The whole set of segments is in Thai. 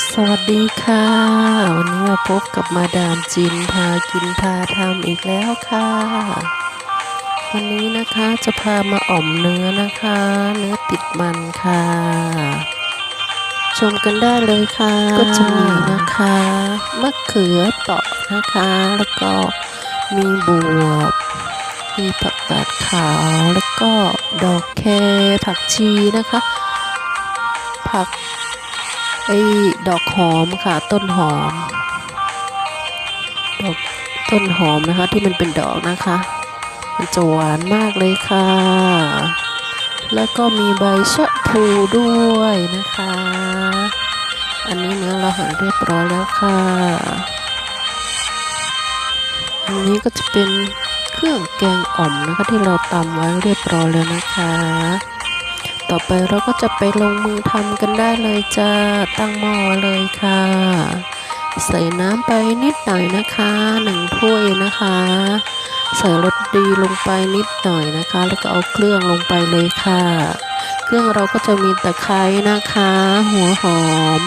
สวัสดีค่ะ วันนี้มาพบกับมาดามจินพากินพาทำอีกแล้วค่ะ วันนี้นะคะจะพามาอ่อมเนื้อนะคะ เนื้อติดมันค่ะ ชมกันได้เลยค่ะ ก็จะมีนะคะมะเขือเปราะนะคะ แล้วก็มีบวบมีผักกาดขาวแล้วก็ดอกแคผักชีนะคะ ผัก ไอ้ดอกหอมค่ะ ต้นหอม ดอกต้นหอมนะคะ ที่มันเป็นดอกนะคะ มันจะหวานมากเลยค่ะ แล้วก็มีใบชะพลูด้วยนะคะ อันนี้เนื้อเราหั่นเรียบร้อยแล้วค่ะ อันนี้ก็จะเป็นเครื่องแกงอ่อมนะคะที่เราตำไว้เรียบร้อยแล้วนะคะ ต่อไปเราก็จะไปลงมือทำกันได้เลยจ้า ตั้งหม้อเลยค่ะ ใส่น้ำไปนิดหน่อยนะคะหนึ่งถ้วยนะคะ ใส่รสดีลงไปนิดหน่อยนะคะ แล้วก็เอาเครื่องลงไปเลยค่ะ เครื่องเราก็จะมีตะไคร้นะคะ หัวหอม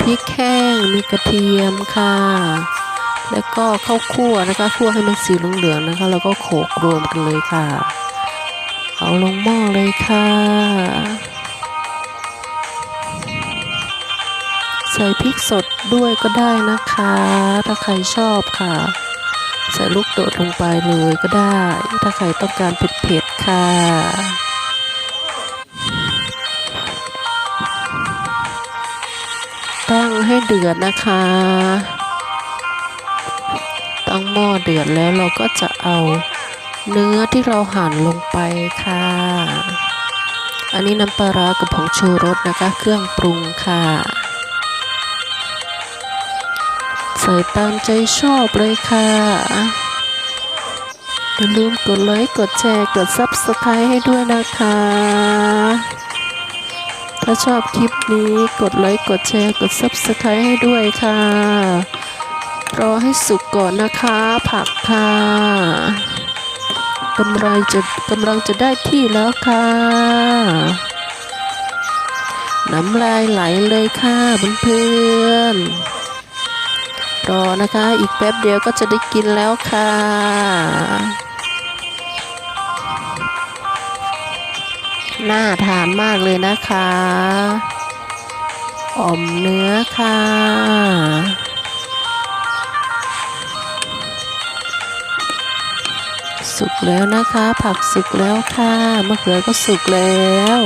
พริกแห้งมีกระเทียมค่ะแล้วก็ข้าวคั่วนะคะคั่วให้มันสีเหลืองๆนะคะ แล้วก็โขลกรวมกันเลยค่ะ เอาลงหม้อเลยค่ะ ใส่พริกสดด้วยก็ได้นะคะ ถ้าใครชอบค่ะ ใส่ลูกโดดลงไปเลยก็ได้ ถ้าใครต้องการเผ็ดๆค่ะ ตั้งให้เดือดนะคะตั้งหม้อเดือดแล้วเราก็จะเอา เนื้อที่เราหั่นลงไปค่ะ อันนี้น้ำปลาร้ากับผงชูรสนะคะ เครื่องปรุงค่ะ ใส่ตามใจชอบเลยค่ะอย่าลืมกดไลค์กดแชร์กด Subscribe ให้ด้วยนะคะ ถ้าชอบคลิปนี้กดไลค์กดแชร์กด Subscribe ให้ด้วยค่ะ รอให้สุกก่อนนะคะ ผักค่ะ กำลังจะกำลังจะได้ที่แล้วค่ะ น้ำลายไหลเลยค่ะเพื่อนๆรอนะคะ อีกแป๊บเดียวก็จะได้กินแล้วค่ะน่าทานมากเลยนะคะ อ่อมเนื้อค่ะ สุกแล้วนะคะ ผักสุกแล้วค่ะมะเขือก็สุกแล้ว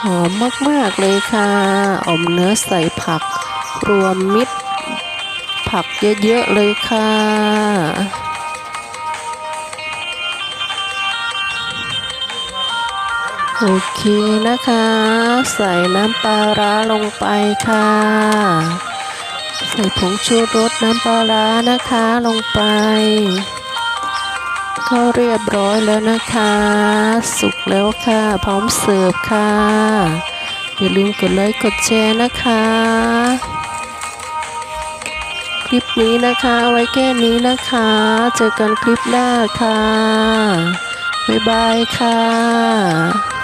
หอมมากๆเลยค่ะอมเนื้อใส่ผัก รวมมิตร ผักเยอะๆเลยค่ะโอเคนะคะ ใส่น้ำปลาร้าลงไปค่ะ ใส่ผงชูรสน้ำปลาร้านะคะลงไป ก็เรียบร้อยแล้วนะคะ สุกแล้วค่ะ พร้อมเสิร์ฟค่ะ อย่าลืมกดไลค์กดแชร์นะคะ คลิปนี้นะคะไว้แค่นี้นะคะ เจอกันคลิปหน้าค่ะ บ๊ายบายค่ะ